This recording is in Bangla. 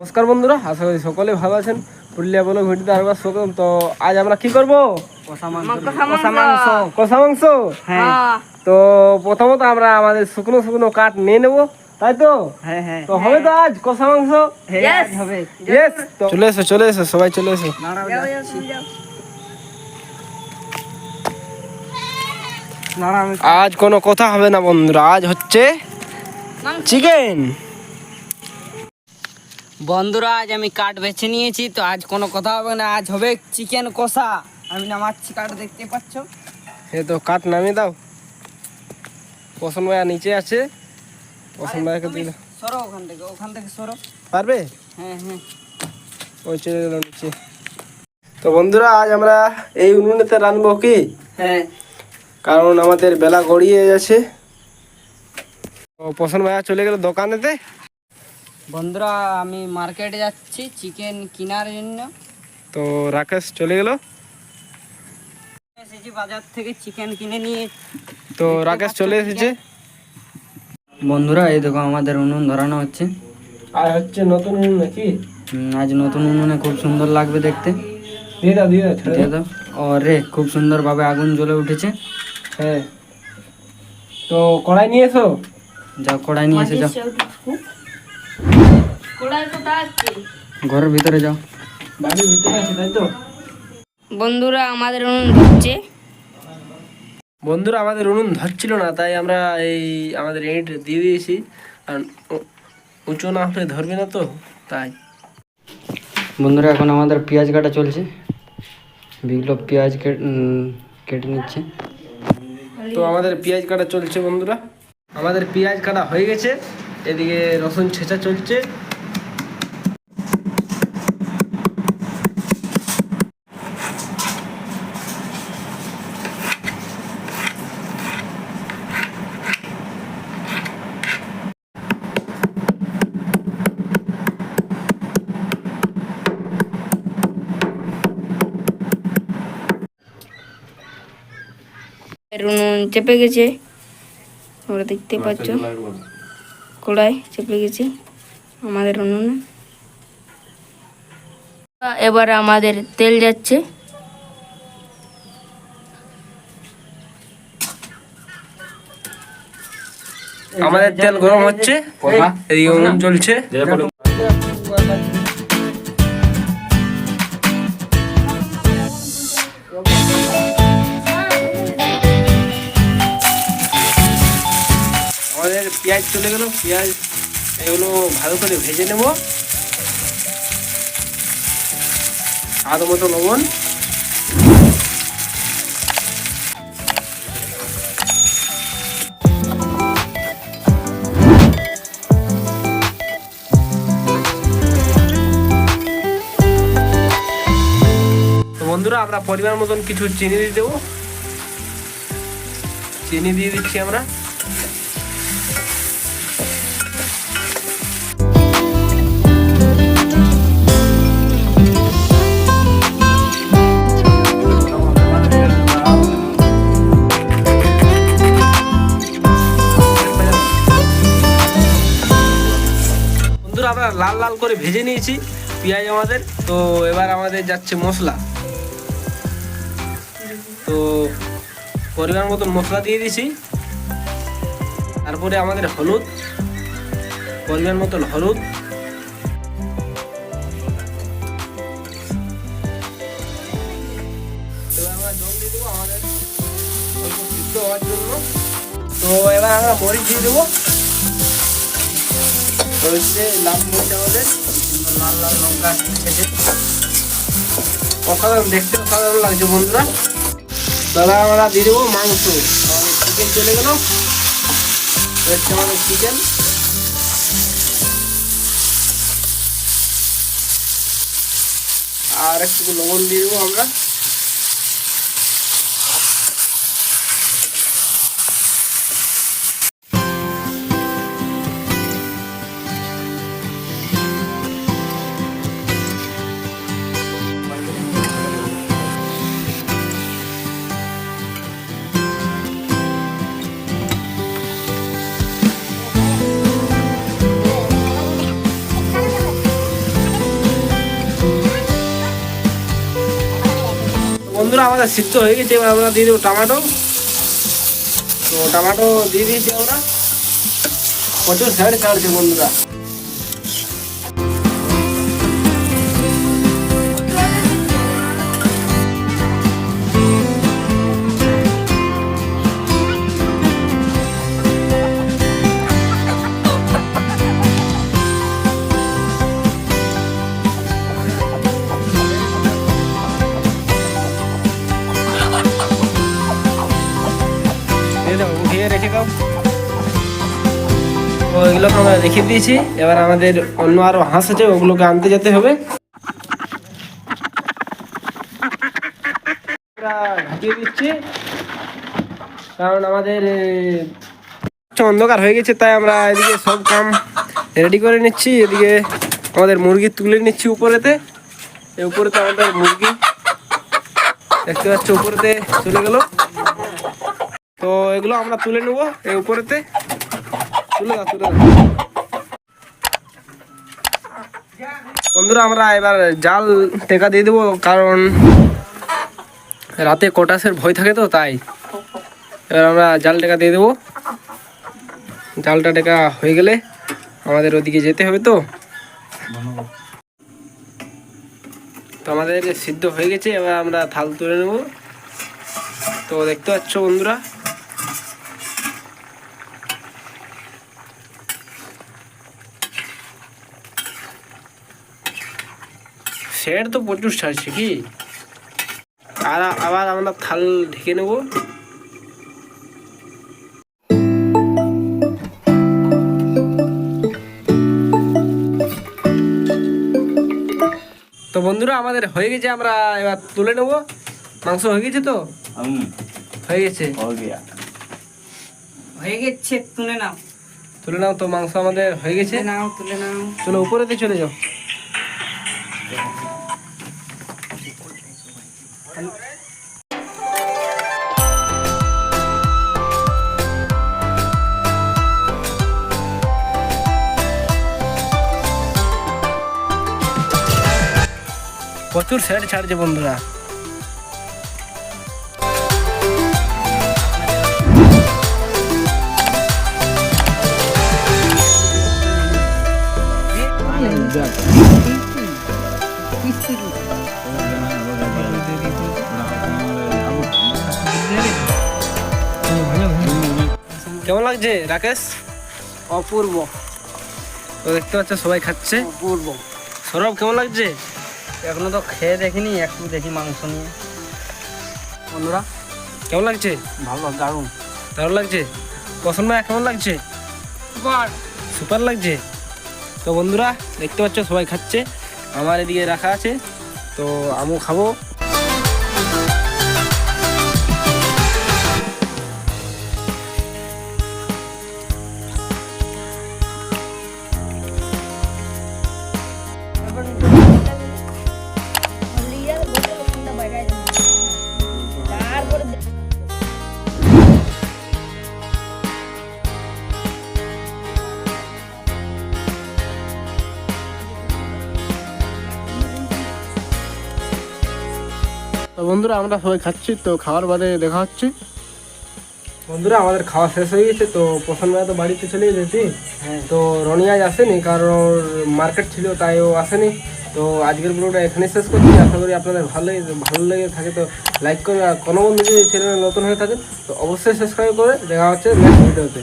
নমস্কার বন্ধুরা আশা করি সকলে ভালো আছেন। পুরুলিয়া বলে ঘটিতে আরেকবার স্বাগতম। তো আজ আমরা কি করব? কষা মাংস। কষা মাংস। হ্যাঁ। তো প্রথমত আমরা আমাদের শুকনো শুকনো কাঠ নিয়ে নেব তাই তো? হ্যাঁ হ্যাঁ। তো হবে তো আজ কষা মাংস? চলে এসো চলে এসো সবাই চলে এসো। আজ কোনো কথা হবে না বন্ধুরা আজ হচ্ছে চিকেন। বন্ধুরা আজ আমি কাঠ বেছে নিয়েছি তো আজ কোনো কথা হবে না। আজ হবে চিকেন কষা। আমি নামাচ্ছি কাঠ দেখতে পাচ্ছ? এই তো কাঠ নামিয়ে দাও। পছন্দ ভাইয়া নিচে আছে। পছন্দ ভাইকে দিলে। সরো ওখান থেকে ওখান থেকে সরো। পারবে? হ্যাঁ হ্যাঁ। ওই চলে গেল নিচে। তো বন্ধুরা আজ আমরা এই উনুনেতে রানবো কি? হ্যাঁ। কারণ আমাদের বেলা গড়িয়ে যাচ্ছে তো পছন্দ ভাইয়া চলে গেল দোকানেতে। বন্ধুরা আমি মার্কেটে যাচ্ছি চিকেন কেনার জন্য। তো রাকেশ চলে গেল? এসেছি বাজার থেকে চিকেন কিনে নিয়ে। তো রাকেশ চলে এসেছে? বন্ধুরা এই দেখো আমাদের উনুন ধরানো হচ্ছে। আর হচ্ছে নতুন উনুন নাকি? আজ নতুন উনুনে খুব সুন্দর লাগবে দেখতে। দিয়ে দাও দিয়ে দাও ও রে খুব সুন্দরভাবে আগুন জ্বলে উঠেছে। হ্যাঁ। তো কড়াই নিয়ে এসো। যাও কড়াই নিয়ে এসে যাও। ঘরের ভিতরে যাও। বাড়ির ভিতরে আছে তাই তো? বন্ধুরা আমাদের উনুন ধরছে বন্ধুরা আমাদের উনুন ধরছিল না তাই আমরা এই আমাদের ইট দিয়ে দিয়েছি। কারণ উঁচু না হলে ধরবে না তো তাই। বন্ধুরা এখন আমাদের পেঁয়াজ কাটা চলছে। বিগুলো পেঁয়াজ কেটে নিচ্ছে। তো আমাদের পেঁয়াজ কাটা চলছে বন্ধুরা। আমাদের পেঁয়াজ কাটা হয়ে গেছে। এদিকে রসুন ছেঁচা চলছে। চেপে গেছে। ওরা দেখতে পাচ্ছ। কড়াই চেপে গেছি। আমাদের উনুনে। এবার আমাদের তেল যাচ্ছে। আমাদের তেল গরম হচ্ছে। এই উনুন চলছে। পেঁয়াজ চলে গেল, পেঁয়াজ এগুলো ভালো করে ভেজে নেব। স্বাদ মতো লবণ। বন্ধুরা, আমরা পরিমাণ মতন কিছু চিনি দিয়ে দেবো। চিনি দিয়ে দিচ্ছি আমরা। বন্ধুরা, আমরা লাল লাল করে ভেজে নিয়েছি পেঁয়াজ আমাদের। তো এবার আমাদের যাচ্ছে মশলা। তো পরিমাণ মতন মশলা দিয়ে দিয়েছি তারপরে আমাদের হলুদ, পরিমাণ মতন হলুদ। তো এবার আমরা মরিচ দিয়ে দেবো। হচ্ছে লাল মরিচ আমাদের লাল লাল লঙ্কা খেতে অসাধারণ, দেখতে অসাধারণ লাগছে বন্ধুরা। দাদা, আমরা দিয়ে দেবো মাংস। আমাদের চিকেন চলে গেল। হচ্ছে আমাদের চিকেন আর একটু লবণ দিয়ে দেবো আমরা। বন্ধুরা, আমাদের সিদ্ধ হয়ে গেছে। এবার আমরা দিয়ে দেবো টমেটো। তো টমেটো দিয়ে দিয়েছি আমরা। প্রচুর স্যাড ছাড়ছে বন্ধুরা। এগুলো আমরা রেখে দিয়েছি। এবার আমাদের অন্য আরও হাঁস আছে, ওগুলোকে আনতে যেতে হবে। দিচ্ছি, কারণ আমাদের অন্ধকার হয়ে গেছে, তাই আমরা এদিকে সব কাম রেডি করে নিচ্ছি। এদিকে আমাদের মুরগি তুলে নিচ্ছি উপরেতে। উপরেতে আমাদের মুরগি দেখতে পাচ্ছ, উপরেতে চলে গেল। তো এগুলো আমরা তুলে নেব এই উপরেতে। বন্ধুরা, আমরা এবার জাল টেকা দিয়ে দেবো, কারণ রাতে কটাসের ভয় থাকে তো, তাই। এবার আমরা জাল টেকা দিয়ে দেবো। জালটা টেকা হয়ে গেলে আমাদের ওদিকে যেতে হবে তো। তো আমাদের সিদ্ধ হয়ে গেছে, এবার আমরা থাল তুলে নেব। তো দেখতে পাচ্ছ বন্ধুরা শেড তো প্রচুর ছাড়ছে কি? আর আবার আমরা থাল ঢেকে নেব। তো বন্ধুরা আমাদের হয়ে গেছে আমরা এবার তুলে নেব। মাংস হয়ে গেছে তো? হয়ে গেছে? হয়ে গেছে তুলে নাও। তুলে নাও তো মাংস আমাদের হয়ে গেছে। তুলে নাও তুলে নাও। চলো উপরেতে চলে যাও। প্রচুর সেট ছাড়ছে বন্ধুরা। কেমন লাগছে রাকেশ? অপূর্ব। তো দেখতে পাচ্ছ সবাই খাচ্ছে। অপূর্ব। সৌরভ কেমন লাগছে? এখনও তো খেয়ে দেখিনি একটু দেখি মাংস নিয়ে। বন্ধুরা কেমন লাগছে? ভালো দারুণ। দারুণ লাগছে? পছন্দ ভাই কেমন লাগছে? সুপার। লাগছে? তো বন্ধুরা দেখতে পাচ্ছ সবাই খাচ্ছে। আমার এদিকে রাখা আছে তো আমিও খাব। বন্ধুরা আমরা সবাই খাচ্ছি তো খাওয়ার বাদে দেখা হচ্ছে। বন্ধুরা আমাদের খাওয়া শেষ হয়ে গেছে তো পছন্দ তো বাড়িতে চলে গেছি হ্যাঁ। তো রনি আজ আসেনি কারণ মার্কেট ছিল তাই ও আসেনি। তো আজকের ব্লগটা এখানে শেষ করছি। আশা করি আপনাদের ভালো লেগে- ভালো লেগে থাকে তো লাইক করবে আর কোনো বন্ধু যদি চ্যানেলে নতুন হয়ে থাকে তো অবশ্যই সাবস্ক্রাইব করে। দেখা হচ্ছে নেক্সট ভিডিওতে